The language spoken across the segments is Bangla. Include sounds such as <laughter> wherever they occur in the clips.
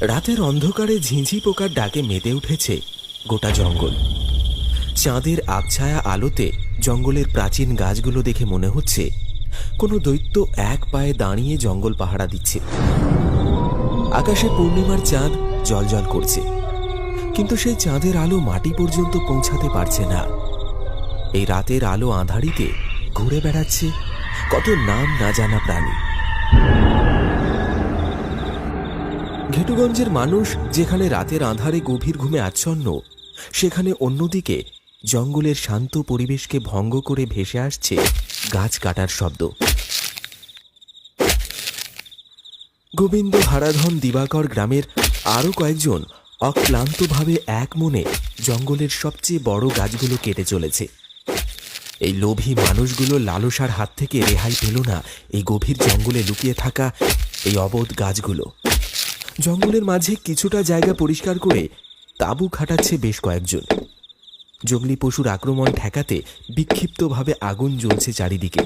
রাতের অন্ধকারে ঝিঁঝি পোকার ডাকে মেতে উঠেছে গোটা জঙ্গল। চাঁদের আবছায়া আলোতে জঙ্গলের প্রাচীন গাছগুলো দেখে মনে হচ্ছে কোনো দৈত্য এক পায়ে দাঁড়িয়ে জঙ্গল পাহারা দিচ্ছে। আকাশে পূর্ণিমার চাঁদ জলজল করছে, কিন্তু সেই চাঁদের আলো মাটি পর্যন্ত পৌঁছাতে পারছে না। এই রাতের আলো আঁধারিতে ঘুরে বেড়াচ্ছে কত নাম না জানা প্রাণী। ঘেটুগঞ্জের মানুষ যেখানে রাতের আঁধারে গভীর ঘুমে আচ্ছন্ন, সেখানে অন্যদিকে জঙ্গলের শান্ত পরিবেশকে ভঙ্গ করে ভেসে আসছে গাছ কাটার শব্দ। গোবিন্দ হারাধন দিবাকর গ্রামের আরও কয়েকজন অক্লান্তভাবে এক মনে জঙ্গলের সবচেয়ে বড় গাছগুলো কেটে চলেছে। এই লোভী মানুষগুলো লালসার হাত থেকে রেহাই পেল না এই গভীর জঙ্গলে লুকিয়ে থাকা এই অবোধ গাছগুলো। জঙ্গলের মাঝে কিছুটা জায়গা পরিষ্কার করে তাঁবু খাটাচ্ছে বেশ কয়েকজন। জঙ্গলি পশুর আক্রমণ ঠেকাতে বিক্ষিপ্তভাবে আগুন জ্বলছে চারিদিকে।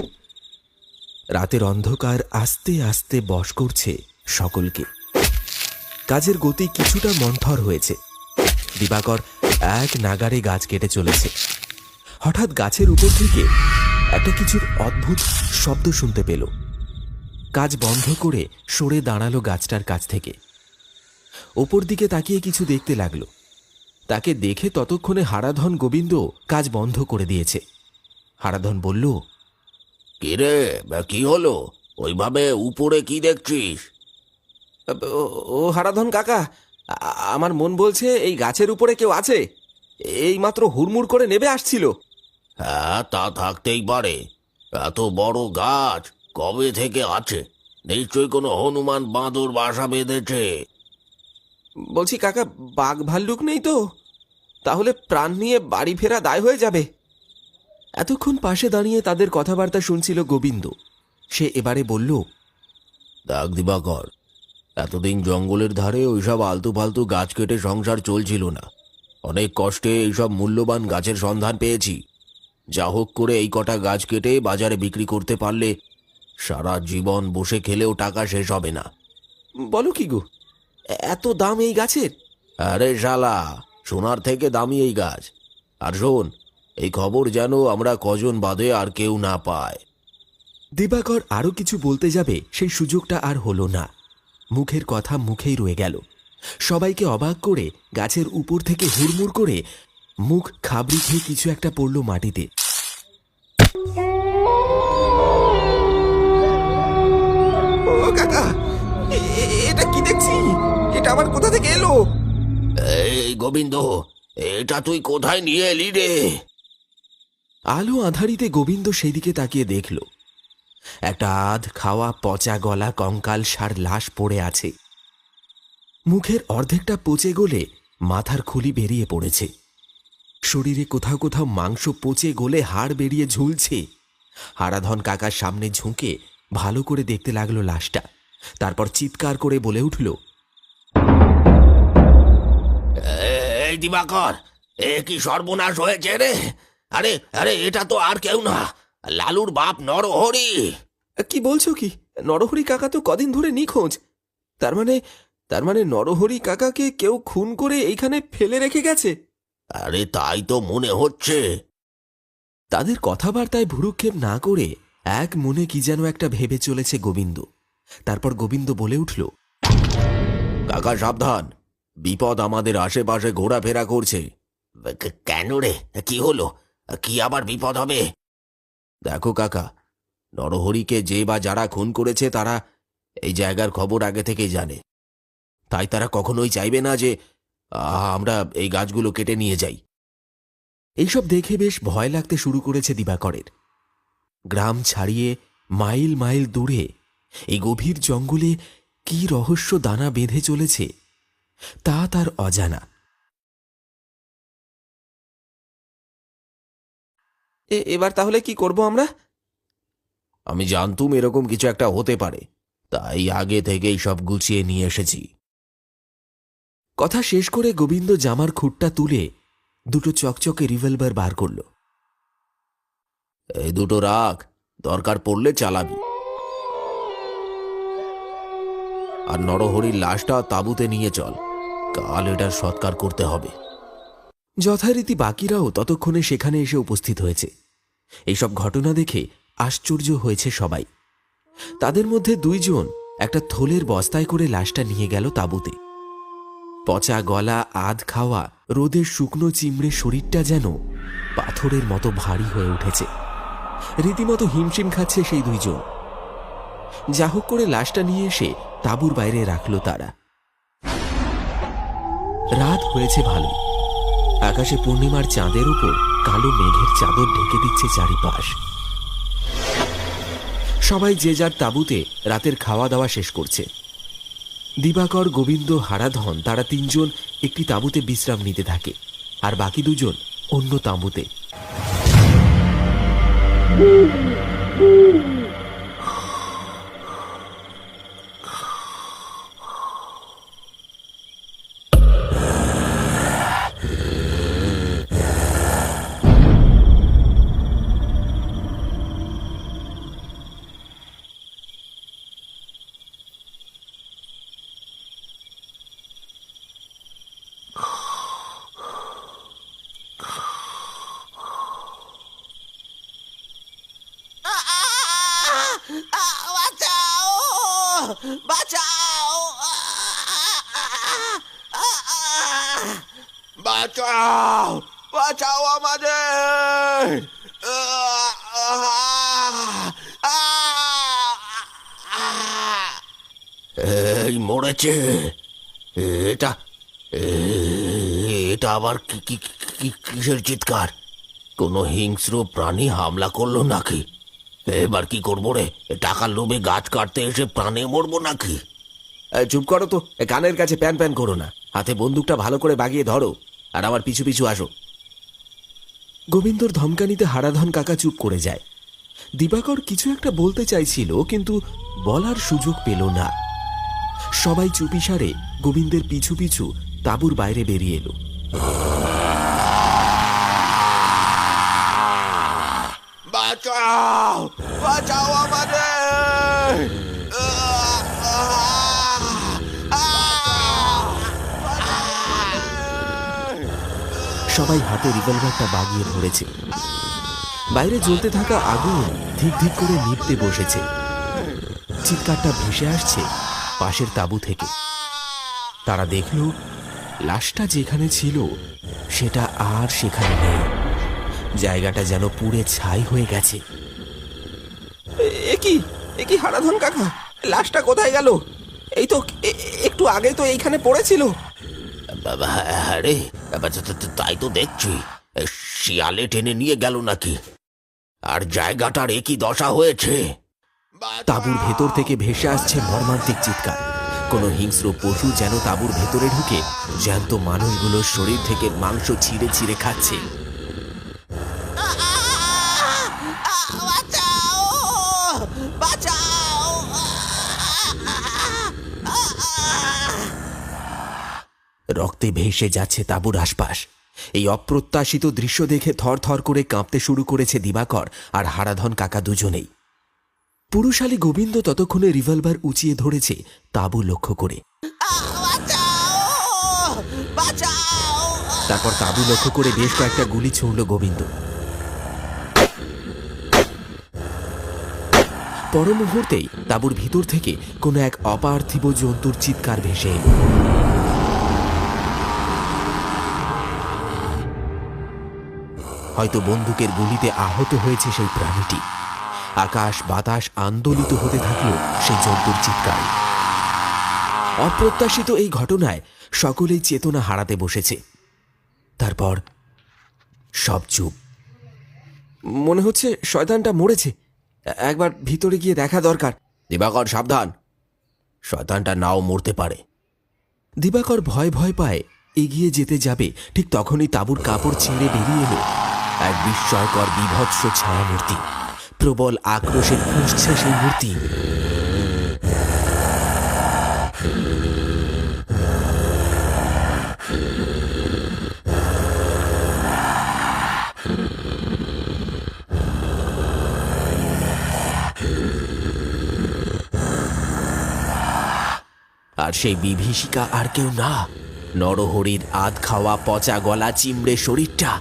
রাতের অন্ধকার আস্তে আস্তে বশ করছে সকলকে। কাজের গতি কিছুটা মন্থর হয়েছে। দিবাকর এক নাগারে গাছ কেটে চলেছে। হঠাৎ গাছের উপর থেকে একটা কিছুর অদ্ভুত শব্দ শুনতে পেল। কাজ বন্ধ করে সরে দাঁড়াল গাছটার কাছ থেকে। ওপর দিকে তাকিয়ে কিছু দেখতে লাগল। তাকে দেখে ততক্ষণে হারাধন গোবিন্দ কাজ বন্ধ করে দিয়েছে। হারাধন বলল কিরে বা কি হলো? ওইভাবে উপরে কি দেখছিস? ও হারাধন কাকা আমার মন বলছে এই গাছের উপরে কেউ আছে। এই মাত্র হুড়মুড় করে নেবে আসছিল। হ্যাঁ তা থাকতেই পারে। এত বড় গাছ কবে থেকে আছে? নিশ্চয়ই কোনো হনুমান বাঁদর বাসা বেঁধেছে। বলছি কাকা বাঘ ভাল্লুক নেই তো? তাহলে প্রাণ নিয়ে বাড়ি ফেরা দায় হয়ে যাবে। এতক্ষণ পাশে দাঁড়িয়ে তাদের কথাবার্তা শুনছিল গোবিন্দ। সে এবারে বলল দেখ দিবাকর এতদিন জঙ্গলের ধারে ওইসব আলতু ফালতু গাছ কেটে সংসার চলছিল না। অনেক কষ্টে এইসব মূল্যবান গাছের সন্ধান পেয়েছি। যা হোক করে এই কটা গাছ কেটে বাজারে বিক্রি করতে পারলে সারা জীবন বসে খেলেও টাকা শেষ হবে না। বলো কি গো? এত দাম এই গাছের? আরে শালা সোনার থেকে দামি এই গাছ। আর শোন এই খবর যেন আমরা কজন বাদে আর কেউ না পায়। দিবাকর আরও কিছু বলতে যাবে সেই সুযোগটা আর হলো না। মুখের কথা মুখেই রয়ে গেল। সবাইকে অবাক করে গাছের উপর থেকে হুড়মুড় করে মুখ খাবড়ি খেয়ে কিছু একটা পড়ল মাটিতে। ও কাকা এটা কি দেখছি? এটা আবার কোথা থেকে এলো? এই গোবিন্দ এটা তুই কোথায় নিয়ে এলি রে? আলো আধারিতে গোবিন্দ সেদিকে তাকিয়ে দেখল। একটা আধ খাওয়া পচা গলা কঙ্কাল সার লাশ পড়ে আছে। মুখের অর্ধেকটা পচে গলে মাথার খুলি বেরিয়ে পড়েছে। শরীরে কোথাও কোথাও মাংস পচে গলে হাড় বেরিয়ে ঝুলছে। হারাধন কাকার সামনে ঝুঁকে ভালো করে দেখতে লাগল লাশটা। তারপর চিৎকার করে বলে উঠল এই দিবাকর এ কি সর্বনাশ হয়েছে রে? আরে আরে এটা তো আর কেউ না। লালুর বাপ নরহরি। কি বলছো কি? নরহরি কাকা তো কদিন ধরে নিখোঁজ। তার মানে তার মানে নরহরি কাকাকে কেউ খুন করে এইখানে ফেলে রেখে গেছে? আরে তাই তো মনে হচ্ছে। তাদের কথাবার্তায় ভুরুক্ষেপ না করে এক মনে কি যেন একটা ভেবে চলেছে গোবিন্দ। তারপর গোবিন্দ বলে উঠল কাকা সাবধান। বিপদ আমাদের আশেপাশে ঘোরাফেরা করছে। কেন রে? কি হলো? কি আবার বিপদ হবে? দেখো কাকা নরহরিকে যে বা যারা খুন করেছে তারা এই জায়গার খবর আগে থেকেই জানে। তাই তারা কখনোই চাইবে না যে আমরা এই গাছগুলো কেটে নিয়ে যাই। এইসব দেখে বেশ ভয় লাগতে শুরু করেছে দিবাকরের। গ্রাম ছাড়িয়ে মাইল মাইল দূরে এই গভীর জঙ্গলে কি রহস্য দানা বেঁধে চলেছে তা তার অজানা। এবার তাহলে কি করব আমরা? আমি জানতুম এরকম কিছু একটা হতে পারে তাই আগে থেকেই সব গুছিয়ে নিয়ে এসেছি। কথা শেষ করে গোবিন্দ জামার খুঁটটা তুলে দুটো চকচকে রিভলভার বার করল। এই দুটো রাখ দরকার পড়লে চালাবি। আর নরহরির লাশটা তাঁবুতে নিয়ে চল। কাল এটার সৎকার করতে হবে। যথারীতি বাকিরাও ততক্ষণে সেখানে এসে উপস্থিত হয়েছে। এইসব ঘটনা দেখে আশ্চর্য হয়েছে সবাই। তাদের মধ্যে দুইজন একটা থলের বস্তায় করে লাশটা নিয়ে গেল তাঁবুতে। পচা গলা, আধ খাওয়া রোদের শুকনো চিমড়ে শরীরটা যেন পাথরের মতো ভারী হয়ে উঠেছে। রীতিমতো হিমশিম খাচ্ছে সেই দুইজন। যা হোক করে লাশটা নিয়ে এসে তাঁবুর বাইরে রাখল তারা। হয়েছে ভালো আকাশে পূর্ণিমার চাঁদের উপর কালো মেঘের চাদর ঢেকে দিচ্ছে চারিপাশ। সবাই যে যার তাঁবুতে রাতের খাওয়া দাওয়া শেষ করছে। দিবাকর, গোবিন্দ, হারাধন তারা তিনজন একটি তাঁবুতে বিশ্রাম নিতে থাকে আর বাকি দুজন অন্য তাঁবুতে। মরেছে এটা এটা আবার কিসের চিৎকার? কোনো হিংস্র প্রাণী হামলা করল নাকি? এবার কি করব রে? টাকার লোভে গাছ কাটতে এসে প্রাণে মরবো নাকি? চুপ করো তো কানের কাছে প্যান প্যান করো না। হাতে বন্দুকটা ভালো করে বাগিয়ে ধরো, আর আমার পিছু পিছু আসো। গোবিন্দর ধমকানিতে হারাধন কাকা চুপ করে যায়। দিবাকর কিছু একটা বলতে চাইছিল, কিন্তু বলার সুযোগ পেল না। সবাই চুপিসারে গোবিন্দের পিছু পিছু তাঁবুর বাইরে বেরিয়ে এলো। বাঁচাও! বাঁচাও আমাদের! সবাই হাতে রিভলভারটা বাগিয়ে ধরেছে। বাইরে জ্বলতে থাকা আগুন ধিক ধিক করে নিভতে বসেছে। চিৎকারটা ভেসে আসছে পাশের তাঁবু থেকে। তারা দেখল লাশটা যেখানে ছিল সেটা আর সেখানে নেই। জায়গাটা যেন পুড়ে ছাই হয়ে গেছে। এ কি? এ কি হারাধন কাকা? লাশটা কোথায় গেল? এই তো একটু আগে তো এইখানে পড়েছিল। বাবা হ্যাঁ রে বাবা, তা- তা- তা- তাই তো দেখছি। শিয়ালে টেনে নিয়ে গেল নাকি? আর জায়গাটার একই দশা হয়েছে? তাঁবুর ভেতর থেকে ভেসে আসছে মর্মান্তিক চিৎকার। কোনো হিংস্র পশু যেন তাঁবুর ভেতরে ঢুকে জ্যান্ত মানুষগুলোর শরীর থেকে মাংস ছিঁড়ে ছিঁড়ে খাচ্ছে। রক্তে ভেসে যাচ্ছে তাঁবুর আশপাশ। এই অপ্রত্যাশিত দৃশ্য দেখে থরথর করে কাঁপতে শুরু করেছে দিবাকর আর হারাধন কাকা দুজনেই। পুরুষালী গোবিন্দ ততক্ষণে রিভলভার উঁচিয়ে ধরেছে তাঁবু লক্ষ্য করে। তারপর তাঁবু লক্ষ্য করে বেশ কয়েকটা গুলি ছুঁড়ল গোবিন্দ। পর মুহূর্তেই তাঁবুর ভিতর থেকে কোনো এক অপার্থিব জন্তুর চিৎকার ভেসে এলো। হয়তো বন্দুকের গুলিতে আহত হয়েছে সেই প্রাণীটি। আকাশ বাতাস আন্দোলিত হতে থাকল সেই জন্তুর চিৎকারে। অপ্রত্যাশিত এই ঘটনায় সকলেই চেতনা হারাতে বসেছে। তারপর সব চুপ। মনে হচ্ছে শয়তানটা মরেছে। একবার ভিতরে গিয়ে দেখা দরকার। দিবাকর, সাবধান। শয়তানটা নাও মরতে পারে। দিবাকর ভয় ভয় পায়, এগিয়ে যেতে যাবে। ঠিক তখনই তাঁবুর কাপড় ছিঁড়ে বেরিয়ে এলো এক বিস্ময়কর, বিভৎস ছায়ামূর্তি। প্রবল আক্রোশে ফুঁসছে সেই মূর্তি। আর সেই বিভীষিকা আর কেউ না। নরহরির আধ খাওয়া পচা গলা, চিমড়ে শরীরটা।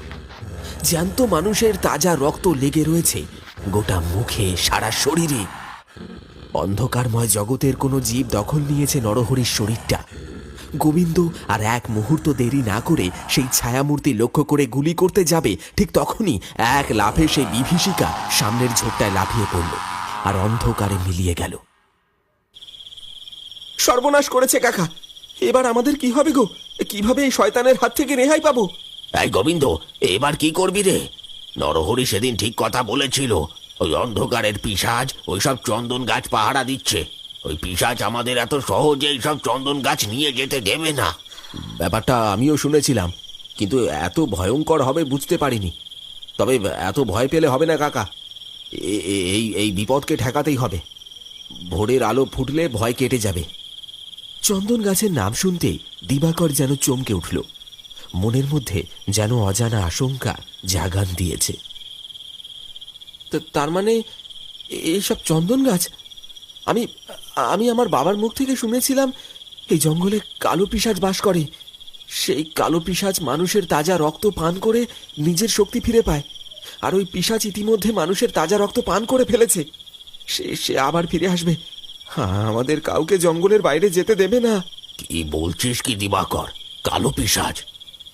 জ্যান্ত মানুষের তাজা রক্ত লেগে রয়েছে। গোটা মুখে, সারা শরীরে। অন্ধকারময় জগতের কোনো জীব দখল নিয়েছে নরহরির শরীরটা। গোবিন্দ আর এক মুহূর্ত দেরি না করে সেই ছায়ামূর্তি লক্ষ্য করে গুলি করতে যাবে, ঠিক তখনই এক লাফে সেই বিভীষিকা সামনের ঝোপটায় লাফিয়ে পড়ল আর অন্ধকারে মিলিয়ে গেল। সর্বনাশ করেছে কাকা। এবার আমাদের কি হবে গো? কীভাবে এই শয়তানের হাত থেকে রেহাই পাবো? এই গোবিন্দ, এবার কি করবি রে? নরহরি সেদিন ঠিক কথা বলেছিল। ওই অন্ধকারের পিসাজ, ওইসব চন্দন গাছ পাহারা দিচ্ছে। ওই পিসাজ আমাদের এত সহজে এইসব চন্দন গাছ নিয়ে যেতে দেবে না। ব্যাপারটা আমিও শুনেছিলাম, কিন্তু এত ভয়ঙ্কর হবে বুঝতে পারিনি। তবে এত ভয় পেলে হবে না কাকা। এই এই বিপদকে ঠেকাতেই হবে। ভোরের আলো ফুটলে ভয় কেটে যাবে। চন্দন গাছের নাম শুনতেই দিবাকর যেন চমকে উঠল। মনের মধ্যে যেন অজানা আশঙ্কা জাগান দিয়েছে। তার মানে এইসব চন্দন গাছ? আমি আমি আমার বাবার মুখ থেকে শুনেছিলাম এই জঙ্গলে কালো পিসাজ বাস করে। সেই কালো পিসাজ মানুষের তাজা রক্ত পান করে নিজের শক্তি ফিরে পায়। আর ওই পিসাজ ইতিমধ্যে মানুষের তাজা রক্ত পান করে ফেলেছে। সে সে আবার ফিরে আসবে। হ্যাঁ আমাদের কাউকে জঙ্গলের বাইরে যেতে দেবে না। কি বলছিস কি দিবাকর? কালো পিসাজ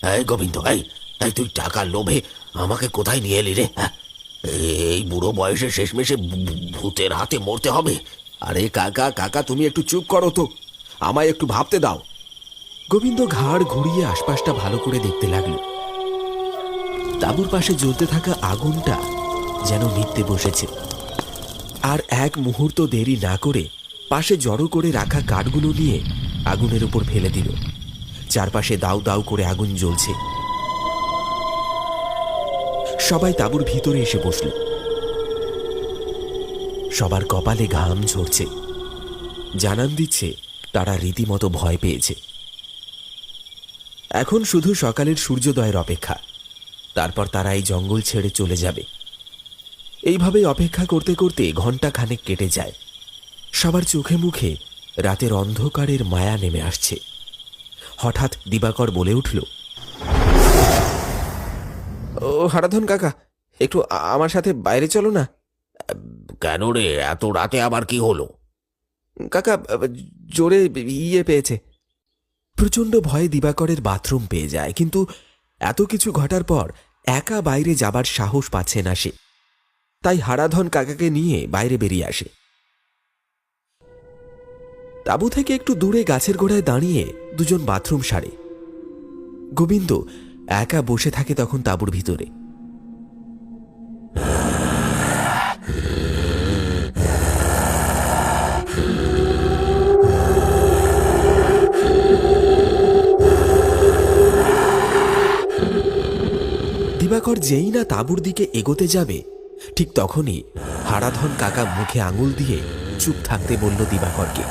এই গোবিন্দ, এই এই তুই টাকার লোভে আমাকে কোথায় নিয়ে এলি রে? হ্যাঁ? এই বুড়ো বয়সে শেষমেশে ভূতের হাতে মরতে হবে। আরে কাকা কাকা, তুমি একটু চুপ করো তো। আমায় একটু ভাবতে দাও। গোবিন্দ ঘাড় ঘুরিয়ে আশপাশটা ভালো করে দেখতে লাগল। তাঁবুর পাশে জ্বলতে থাকা আগুনটা যেন নিত্যে বসেছে। আর এক মুহূর্ত দেরি না করে পাশে জড়ো করে রাখা কাঠগুলো নিয়ে আগুনের উপর ফেলে দিল। চারপাশে দাউ দাউ করে আগুন জ্বলছে। সবাই তাঁবুর ভিতরে এসে বসল। সবার কপালে ঘাম ঝরছে। জানান দিচ্ছে, তারা রীতিমতো ভয় পেয়েছে। এখন শুধু সকালের সূর্যোদয়ের অপেক্ষা। তারপর তারা এই জঙ্গল ছেড়ে চলে যাবে। এইভাবেই অপেক্ষা করতে করতে ঘণ্টা খানেক কেটে যায়। সবার চোখে মুখে রাতের অন্ধকারের মায়া নেমে আসছে। হঠাৎ দিবাকর বলে উঠল ও হারাধন কাকা একটু আমার সাথে বাইরে চলো না। কেন রে এত রাতে আবার কি হলো? কাকা জোরে ইয়ে পেয়েছে। প্রচণ্ড ভয়ে দিবাকরের বাথরুম পেয়ে যায় কিন্তু এত কিছু ঘটার পর একা বাইরে যাবার সাহস পাচ্ছে না সে। তাই হারাধন কাকাকে নিয়ে বাইরে বেরিয়ে আসে। তাঁবু থেকে একটু দূরে গাছের গোড়ায় দাঁড়িয়ে দুজন বাথরুম সারে। গোবিন্দ একা বসে থাকে তখন তাঁবুর ভিতরে। দিবাকর যেই না তাঁবুর দিকে এগোতে যাবে, ঠিক তখনই হারাধন কাকা মুখে আঙুল দিয়ে চুপ থাকতে বলল দিবাকরকে।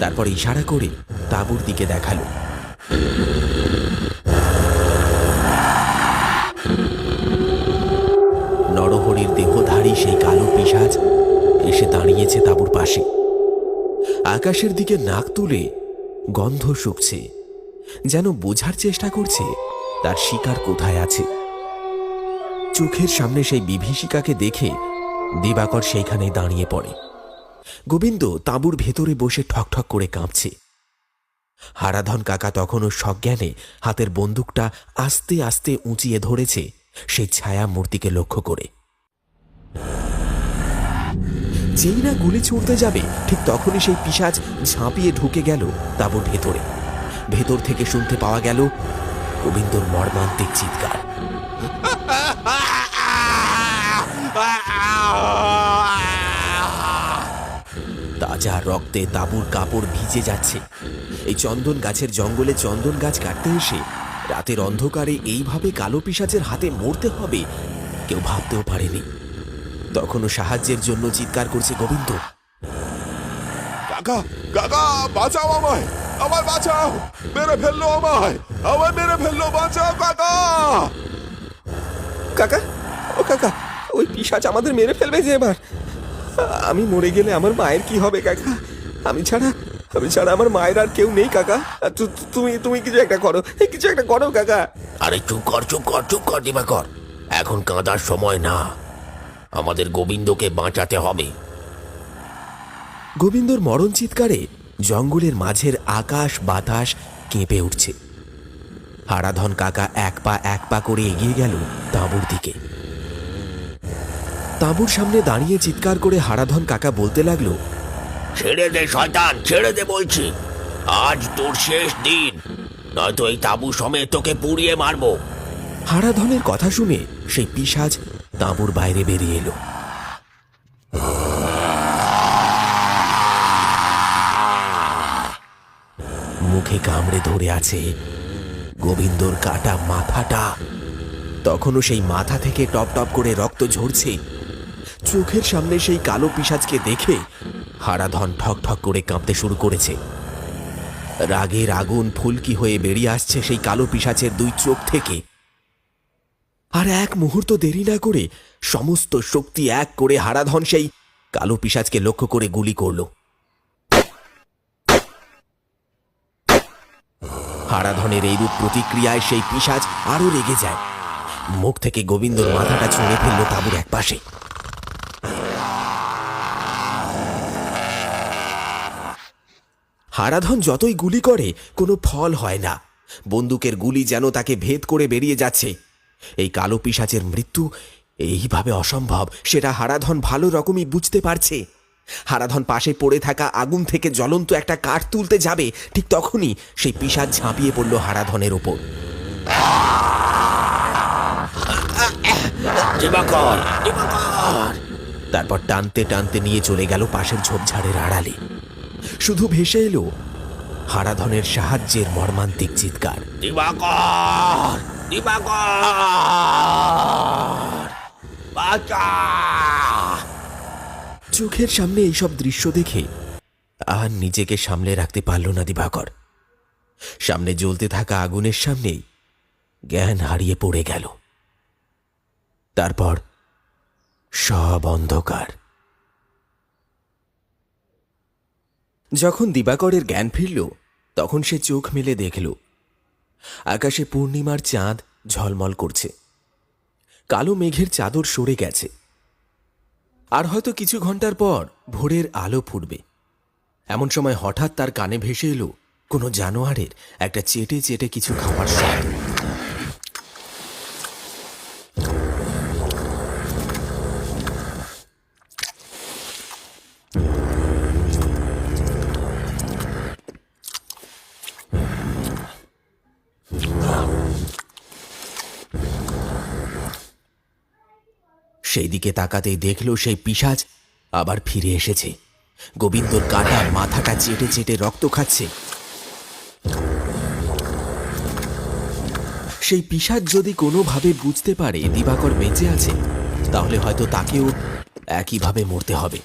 তারপর ইশারা করে তাঁবুর দিকে দেখাল। নরহরির দেহধারী সেই কালো পিসাজ এসে দাঁড়িয়েছে তাঁবুর পাশে। আকাশের দিকে নাক তুলে গন্ধ শুকছে, যেন বোঝার চেষ্টা করছে তার শিকার কোথায় আছে। চোখের সামনে সেই বিভীষিকাকে দেখে দিবাকর সেইখানে দাঁড়িয়ে পড়ে। গোবিন্দ তাঁবুর ভেতরে বসে ঠকঠক করে কাঁপছে। হারাধন কাকা তখনও সজ্ঞানে হাতের বন্দুকটা আস্তে আস্তে উঁচিয়ে ধরেছে সেই ছায়া মূর্তিকে লক্ষ্য করে। যেই না গুলি ছুঁড়তে যাবে, ঠিক তখনই সেই পিসাজ ঝাঁপিয়ে ঢুকে গেল তাঁবুর ভেতরে। ভেতর থেকে শুনতে পাওয়া গেল গোবিন্দর মর্মান্তিক চিৎকার। <laughs> তাজা রক্তে তাঁবুর কাপড় ভিজে যাচ্ছে। এই চন্দন গাছের জঙ্গলে চন্দন গাছ কাটতে এসে রাতের অন্ধকারে এইভাবে কালো পিসাচের হাতে মরতে হবে কেউ ভাবতেও পারেনি। তখনও সাহায্যের জন্য চিৎকার করছে গোবিন্দ। কাকা কাকা বাঁচাও আমায়। বাঁচাও। মেরে ফেলল আমায়। আমায় মেরে ফেলল বাঁচাও কাকা। কাকা ও কাকা ওই পিসাচ আমাদের মেরে ফেলবে যে এবার। আমি মরে গেলে আমার মায়ের কি হবে কাকা? আমি ছাড়া আমি ছাড়া আমার মায়ের আর কেউ নেই কাকা। তুমি তুমি কিছু একটা করো কিছু একটা করো কাকা। আরে চুপ কর চুপ কর চুপ কর দিবাকর। এখন কাঁদার সময় না। আমাদের গোবিন্দকে বাঁচাতে হবে। গোবিন্দর মরণ চিৎকারে জঙ্গলের মাঝের আকাশ বাতাস কেঁপে উঠছে। হারাধন কাকা এক পা এক পা করে এগিয়ে গেল তাঁবুর দিকে। তাঁবুর সামনে দাঁড়িয়ে চিৎকার করে হারাধন কাকা বলতে লাগল ছেড়ে দে শয়তান ছেড়ে দে বলছি। আজ তোর শেষ দিন। নয়তো এই তাঁবু সমেত তোকে পুড়িয়ে মারবো। হারাধনের কথা শুনে সেই পিসাজ তাঁবুর বাইরে বেরিয়ে এলো। মুখে কামড়ে ধরে আছে গোবিন্দর কাটা মাথাটা। তখনও সেই মাথা থেকে টপ টপ করে রক্ত ঝরছে চোখের সামনে সেই কালো পিসাজকে দেখে হারাধন ঠক ঠক করে কাঁপতে শুরু করেছে। রাগের আগুন ফুলকি হয়ে বেরিয়ে আসছে সেই কালো পিসাচের দুই চোখ থেকে। আর এক মুহূর্ত দেরি না করে সমস্ত শক্তি এক করে হারাধন সেই কালো পিসাজকে লক্ষ্য করে গুলি করল। হারাধনের এইরূপ প্রতিক্রিয়ায় সেই পিসাজ আরও রেগে যায়। মুখ থেকে গোবিন্দর মাথাটা ছুঁড়ে ফেলল তাঁবুর এক পাশে হারাধন যতই গুলি করে কোনো ফল হয় না। বন্দুকের গুলি যেন তাকে ভেদ করে বেরিয়ে যাচ্ছে। এই কালো পিসাচের মৃত্যু এইভাবে অসম্ভব সেটা হারাধন ভালো রকমই বুঝতে পারছে। হারাধন পাশে পড়ে থাকা আগুন থেকে জ্বলন্ত একটা কাঠ তুলতে যাবে ঠিক তখনই সেই পিসাজ ঝাঁপিয়ে পড়ল হারাধনের ওপর। তারপর টানতে টানতে নিয়ে চলে গেল পাশের ঝোপঝাড়ের আড়ালে। শুধু ভেসে এলো হারাধনের সাহায্যের মর্মান্তিক চিৎকার। দিবাকর দিবাকর চোখের সামনে এইসব দৃশ্য দেখে আর নিজেকে সামলে রাখতে পারল না দিবাকর। সামনে জ্বলতে থাকা আগুনের সামনেই জ্ঞান হারিয়ে পড়ে গেল। তারপর সব অন্ধকার। যখন দিবাকরের জ্ঞান ফিরল, তখন সে চোখ মেলে দেখল। আকাশে পূর্ণিমার চাঁদ ঝলমল করছে। কালো মেঘের চাদর সরে গেছে। আর হয়তো কিছু ঘণ্টার পর ভোরের আলো ফুটবে। এমন সময় হঠাৎ তার কানে ভেসে এলো কোনো জানোয়ারের একটা চেটে চেটে কিছু খাওয়ার শব্দ। সেই দিকে তাকাতেই দেখল সেই পিসাজ আবার ফিরে এসেছে। গোবিন্দর কাটার মাথাটা চেটে চেটে রক্ত খাচ্ছে। সেই পিসাজ যদি কোনোভাবে বুঝতে পারে দিবাকর বেঁচে আছে, তাহলে হয়তো তাকেও একইভাবে মরতে হবে।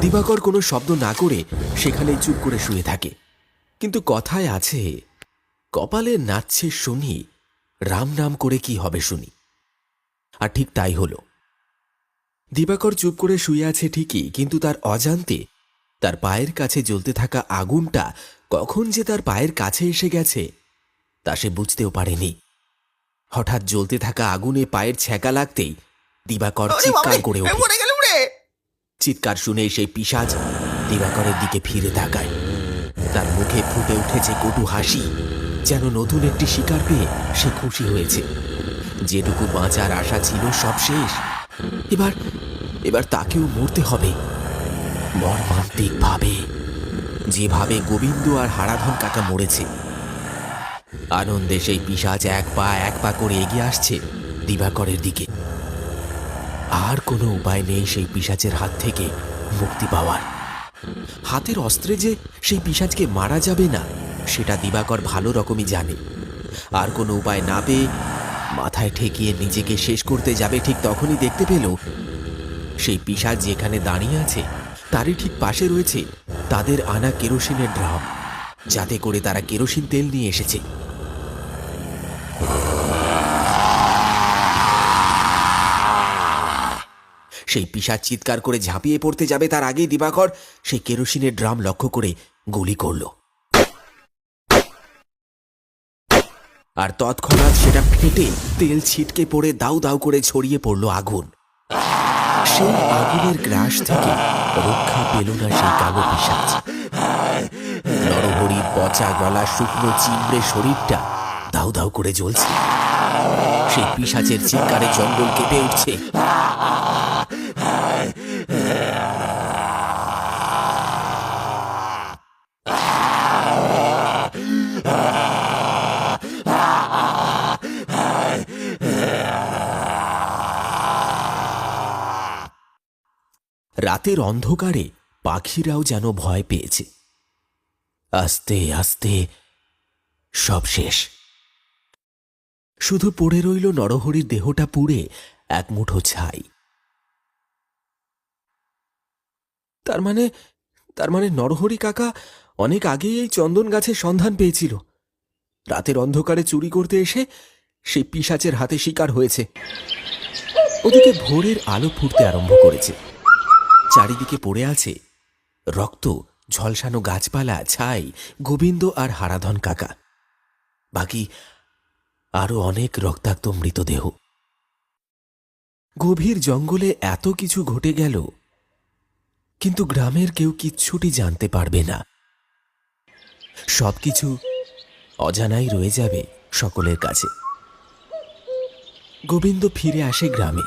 দিবাকর কোনো শব্দ না করে সেখানেই চুপ করে শুয়ে থাকে। কিন্তু কথায় আছে, কপালে নাচছে শুনি, রাম নাম করে কি হবে শুনি? আর ঠিক তাই হলো। দিবাকর চুপ করে শুয়ে আছে ঠিকই কিন্তু তার অজান্তে তার পায়ের কাছে জ্বলতে থাকা আগুনটা কখন যে তার পায়ের কাছে এসে গেছে তা সে বুঝতেও পারেনি। হঠাৎ জ্বলতে থাকা আগুনে পায়ের ছ্যাঁকা লাগতেই দিবাকর চিৎকার করে ওঠে। চিৎকার শুনে সেই পিসাজ দিবাকরের দিকে ফিরে তাকায়। তার মুখে ফুটে উঠেছে কটু হাসি যেন নতুন একটি শিকার পেয়ে সে খুশি হয়েছে। যেটুকু বাঁচার আশা ছিল সব শেষ। এবার এবার তাকেও মরতে হবে। মর্মান্তিক ভাবে যেভাবে গোবিন্দ আর হারাধন কাকা মরেছে। আনন্দে সেই পিসাজ এক পা এক পা করে এগিয়ে আসছে দিবাকরের দিকে। আর কোনো উপায় নেই সেই পিসাচের হাত থেকে মুক্তি পাওয়ার। হাতের অস্ত্রে যে সেই পিসাজকে মারা যাবে না, সেটা দিবাকর ভালো রকমই জানে। আর কোনো উপায় না পেয়ে মাথায় ঠেকিয়ে নিজেকে শেষ করতে যাবে ঠিক তখনই দেখতে পেল সেই পিসাজ যেখানে দাঁড়িয়ে আছে, তারই ঠিক পাশে রয়েছে তাদের আনা কেরোসিনের ড্রাম, যাতে করে তারা কেরোসিন তেল নিয়ে এসেছে। সেই পিসার চিৎকার করে ঝাঁপিয়ে পড়তে যাবে তার আগেই দিবাকর সেই কেরোসিনের ড্রাম লক্ষ্য করে গুলি করল। আর তৎক্ষণাৎ সেটা ফেটে তেল ছিটকে পড়ে দাউ দাউ করে ছড়িয়ে পড়ল আগুন। সেই আগুনের গ্রাস থেকে রক্ষা পেল না সেই কালো পিসাজ নরহরির পচা গলা, শুকনো চিমড়ে শরীরটা দাউ দাউ করে জ্বলছে। সেই পিসাচের চিৎকারে জঙ্গল কেঁপে উঠছে। রাতের অন্ধকারে পাখিরাও যেন ভয় পেয়েছে। আস্তে আস্তে, সব শেষ। শুধু পড়ে রইল নরহরির দেহটা পুড়ে এক মুঠো ছাই। তার মানে তার মানে নরহরি কাকা অনেক আগেই এই চন্দন গাছের সন্ধান পেয়েছিল। রাতের অন্ধকারে চুরি করতে এসে সেই পিসাচের হাতে শিকার হয়েছে। ওদিকে ভোরের আলো ফুটতে আরম্ভ করেছে। চারিদিকে পড়ে আছে। রক্ত, ঝলসানো গাছপালা, ছাই, গোবিন্দ আর হারাধন কাকা। বাকি আরও অনেক রক্তাক্ত মৃতদেহ। গভীর জঙ্গলে এত কিছু ঘটে গেল, কিন্তু গ্রামের কেউ কিচ্ছুটি জানতে পারবে না। সবকিছু অজানাই রয়ে যাবে সকলের কাছে। গোবিন্দ ফিরে আসে গ্রামে।